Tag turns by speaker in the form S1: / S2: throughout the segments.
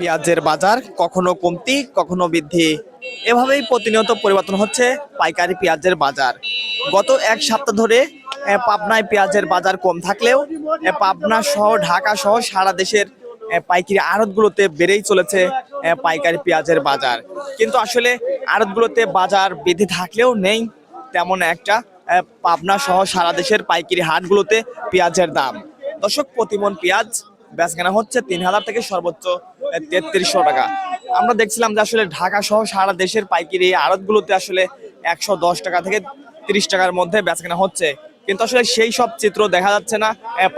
S1: পেঁয়াজের বাজার কখনো কমতি, কখনো বৃদ্ধি। এভাবেই প্রতিনিয়ত পরিবর্তন হচ্ছে পাইকারি পেঁয়াজের বাজার। গত এক সপ্তাহ ধরে পাবনায় পেঁয়াজের বাজার কম থাকলেও পাবনা সহ, ঢাকা সহ সারা দেশের পাইকারি আড়তগুলোতে বেড়েই চলেছে পাইকারি পেঁয়াজের বাজার। কিন্তু আসলে আড়তগুলোতে বাজার বৃদ্ধি থাকলেও নেই তেমন একটা পাবনা সহ সারা দেশের পাইকারি হাটগুলোতে পেঁয়াজের দাম। দর্শক, প্রতিমন পেঁয়াজ, বেচ কেনা হচ্ছে তিন হাজার থেকে সর্বোচ্চ তেত্রিশশো টাকা। আমরা দেখছিলাম যে আসলে ঢাকা সহ সারা দেশের পাইকারি আড়তগুলোতে আসলে একশো দশ টাকা থেকে তিরিশ টাকার মধ্যে বেচ কেনা হচ্ছে। কিন্তু আসলে সেই সব চিত্র দেখা যাচ্ছে না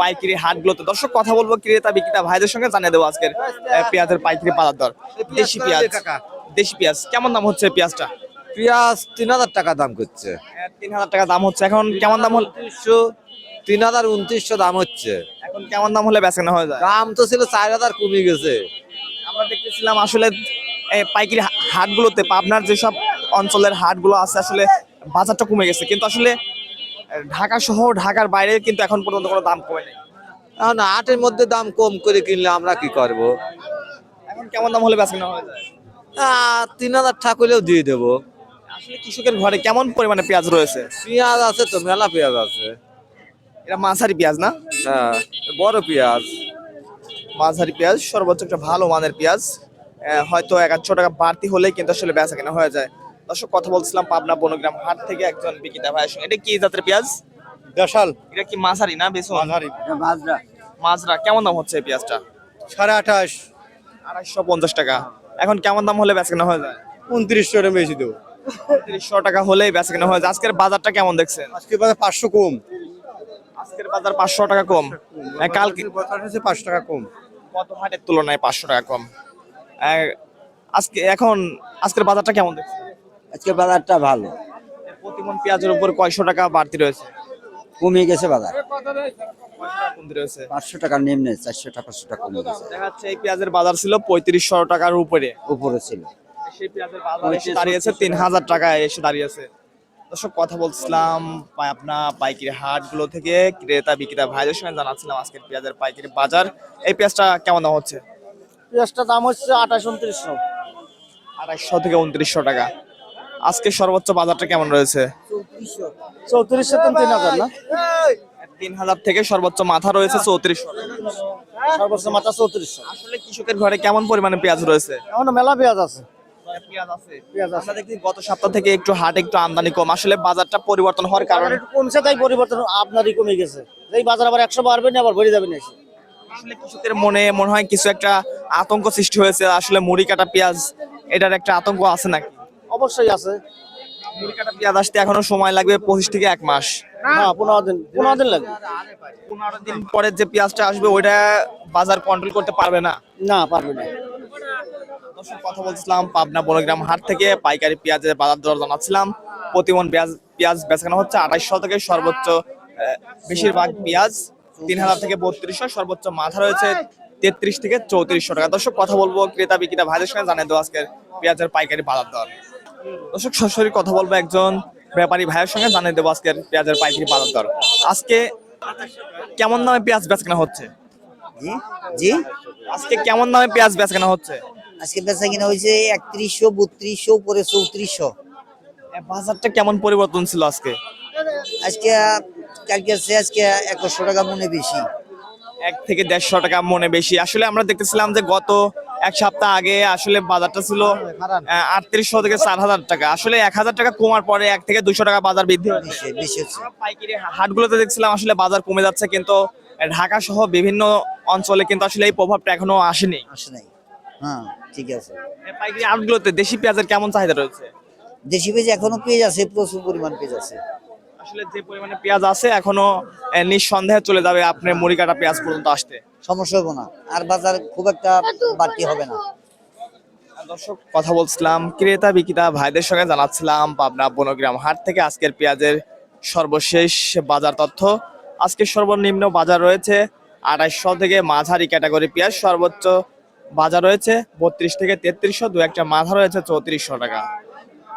S1: পাইকারি হাটগুলোতে। দর্শক কথা বলব ক্রেতা বিক্রেতা ভাইদের সঙ্গে জানিয়ে দেবো আজকের পেঁয়াজের পাইকারি বাজার দর। দেশি পেঁয়াজ দেশি পেঁয়াজ কেমন দাম হচ্ছে পেঁয়াজটা?
S2: পেঁয়াজ তিন হাজার টাকা দাম করছে।
S1: তিন হাজার টাকা দাম হচ্ছে। এখন কেমন দাম হল
S2: তিন হাজার উনত্রিশশো দাম হচ্ছে।
S1: এখন কেমন দাম হলে বেচ কেনা হয়ে যায়?
S2: দাম তো ছিল চার হাজার কমে গেছে।
S1: আমরা দেখতেছিলাম আসলে পাইকারি হাটগুলোতে পাবনার যেসব অঞ্চলের হাটগুলো আছে আসলে বাজারটা কমে গেছে। কিন্তু আসলে ঢাকা সহ ঢাকার বাইরে কিন্তু এখন পর্যন্ত কোনো দাম কমে নেই।
S2: এখন আটের মধ্যে দাম কম করে কিনলে আমরা কি করব?
S1: এখন কেমন দাম হলে বেচা হয়ে যায়?
S2: তিন হাজার টাকা হলেও দিয়ে দেবো।
S1: আসলে কৃষকের ঘরে কেমন পরিমাণে পেঁয়াজ রয়েছে?
S2: পেঁয়াজ আছে তো মেলা পেঁয়াজ আছে।
S1: এটা মাঝারি পেঁয়াজ না?
S2: হ্যাঁ বড় পেঁয়াজ।
S1: মাঝারি পেঁয়াজ সর্বোচ্চ একটা ভালো মানের পেঁয়াজ। হয়তো এক টাকা বাড়তি হলেই কিন্তু আসলে বেচা কেনা হয়ে যায়। দর্শক কথা বলছিলাম পাবনা বনগ্রাম হাট থেকে একজন বিক্রেতা ভাইয়ের সঙ্গে। এটা কি জাতের পেঁয়াজ?
S3: দেশাল।
S1: এটা কি মাঝারি না বেশি
S3: মাঝারি।
S1: মাজরা। কেমন দাম হচ্ছে এই পেঁয়াজটা?
S3: সাড়ে আঠাশ।
S1: আড়াইশো পঞ্চাশ টাকা। এখন কেমন দাম হলে বেচা কেনা হয়ে যায়?
S3: উনত্রিশশো টাকা বেশি দেবো।
S1: তিরিশশো টাকা হলেই বেচা কেনা হয়ে যায়। আজকের বাজারটা কেমন দেখছেন?
S3: আজকে বাজার পাঁচশো কম।
S1: আজকের বাজার পাঁচশো টাকা কম। কালকে
S3: পাঁচ টাকা কম।
S1: কত হাটের তুলনায় পাঁচশো টাকা কম। আজকে এখন আজকের বাজারটা কেমন দেখছেন?
S4: আজকে বাজারটা ভালো।
S1: প্রতিমন পেঁয়াজের উপর কয়শো টাকা বাড়তি রয়েছে?
S4: কমে গেছে বাজার। পাঁচশো টাকার নিম্নে চারশো টাকা পাঁচশো টাকা কমে গেছে।
S1: দেখা যাচ্ছে এই পেঁয়াজের বাজার ছিল পঁয়ত্রিশশো টাকার উপরে।
S4: উপরে ছিল।
S1: সেই পেঁয়াজের বাজার এসে দাঁড়িয়েছে তিন হাজার টাকায় এসে দাঁড়িয়েছে। দর্শক কথা বলছিলাম আপনা পাইকারি হাটগুলো থেকে। ক্রেতা বিক্রেতা ভাইদের সঙ্গে জানাচ্ছিলাম আজকের পেঁয়াজের পাইকারি বাজার। এই পেঁয়াজটা কেমন দাম হচ্ছে?
S5: পেঁয়াজটার দাম হচ্ছে আঠাশ উনত্রিশশো।
S1: আড়াইশো থেকে উনত্রিশশো টাকা। আজকে সর্বোচ্চ বাজারটা কেমন রয়েছে?
S5: চৌত্রিশশো। তিন হাজার না?
S1: তিন হাজার থেকে সর্বোচ্চ মাথা রয়েছে চৌত্রিশশো।
S5: সর্বোচ্চ মাত্রা চৌত্রিশশো।
S1: আসলে কৃষকের ঘরে কেমন পরিমাণে পেঁয়াজ রয়েছে?
S5: এখন মেলা পেঁয়াজ আছে।
S1: পেঁয়াজ আছে। আমরা দেখি গত সপ্তাহ থেকে একটু হাট একটু আমদানি কম। আসলে বাজারটা পরিবর্তন হওয়ার কারণে
S5: কমছে তাই পরিবর্তন আপনারই কমে গেছে। এই বাজার আবার একশো বাড়বে না আবার বেড়ে যাবে না
S1: আসলে কৃষকের মনে মনে হয় কিছু একটা আতঙ্ক সৃষ্টি হয়েছে। আসলে মুড়ি কাটা পেঁয়াজ এটার একটা আতঙ্ক আছে নাকি?
S5: অবশ্যই আছে।
S1: মুড়ি কাটা পেঁয়াজ আসতে এখনও সময় লাগবে পঁচিশ থেকে এক মাস।
S5: হ্যাঁ পনেরো দিন পনেরো দিন লাগবে।
S1: পনেরো দিন পরে যে পেঁয়াজটা আসবে ওইটা বাজার কন্ট্রোল করতে পারবে না?
S5: না পারবে না।
S1: দর্শক কথা বলছিলাম পাবনা বনগ্রাম হাট থেকে পাইকারি পেঁয়াজের বাজার দর জানাচ্ছিলাম। প্রতিমন পেঁয়াজ পেঁয়াজ বেচানো হচ্ছে আঠাইশশো থেকে সর্বোচ্চ বেশিরভাগ পেঁয়াজ তিন হাজার থেকে বত্রিশশো সর্বোচ্চ মাথা রয়েছে তেত্রিশ থেকে চৌত্রিশশো টাকা দর্শক কথা বলব ক্রেতা বিক্রেতা ভাইদের সঙ্গে জানিয়ে দেবো আজকের পেঁয়াজের পাইকারি বাজার দর। দর্শক সরাসরি কথা বলব একজন ব্যাপারী ভাইয়ের সঙ্গে জানিয়ে দেবো আজকের পেঁয়াজের পাইকারি বাজার দর। আজকে কেমন দামে পেঁয়াজ বেচকেনা হচ্ছে?
S6: জি? জি?
S1: আজকে কেমন দামে পেঁয়াজ বেচকেনা হচ্ছে?
S6: আজকে বেচা কিনা হয়েছে একত্রিশশো বত্রিশশো উপরে চৌত্রিশশো।
S1: বাজারটা কেমন পরিবর্তন ছিল আজকে?
S6: আজকে কালকে আজকে একশো টাকা মনে বেশি।
S1: এক থেকে দেড়শো টাকা মনে বেশি। আসলে আমরা দেখতেছিলাম যে গত এক সপ্তাহ আগে আসলে বাজারটা ছিল আটত্রিশশো থেকে চার হাজার টাকা। আসলে এক হাজার টাকা কমার পরে এক থেকে দুশো টাকা বাজার বৃদ্ধি হয়েছে। পাইকারি হাটগুলোতে দেখছিলাম আসলে বাজার কমে যাচ্ছে কিন্তু ঢাকা সহ বিভিন্ন অঞ্চলে কিন্তু আসলে এই প্রভাবটা এখনও আসেনি।
S6: আসে নাই। হ্যাঁ ঠিক আছে।
S1: পাইকারি হাটগুলোতে দেশি পেঁয়াজের কেমন চাহিদা রয়েছে?
S6: দেশি পেঁয়াজ এখনও পেঁয়াজ আছে প্রচুর পরিমাণ পেঁয়াজ আছে।
S1: আসলে যে পরিমাণে পেঁয়াজ আছে এখনও নিঃসন্দেহে চলে যাবে আপনার মুড়ি কাটা পেঁয়াজ পর্যন্ত আসতে।
S6: সমস্যা হবে না আর বাজার খুব একটা বাড়তি হবে না।
S1: দর্শক কথা বলছিলাম ক্রেতা বিক্রেতা ভাইদের সঙ্গে জানাচ্ছিলাম পাবনা বনগ্রাম হাট থেকে আজকের পেঁয়াজের সর্বশেষ বাজার তথ্য। আজকে সর্বনিম্ন বাজার রয়েছে আড়াইশো থেকে মাঝারি ক্যাটাগরি পেঁয়াজ সর্বোচ্চ বাজার রয়েছে বত্রিশ থেকে তেত্রিশশো দু একটা মাথা রয়েছে চৌত্রিশশো টাকা।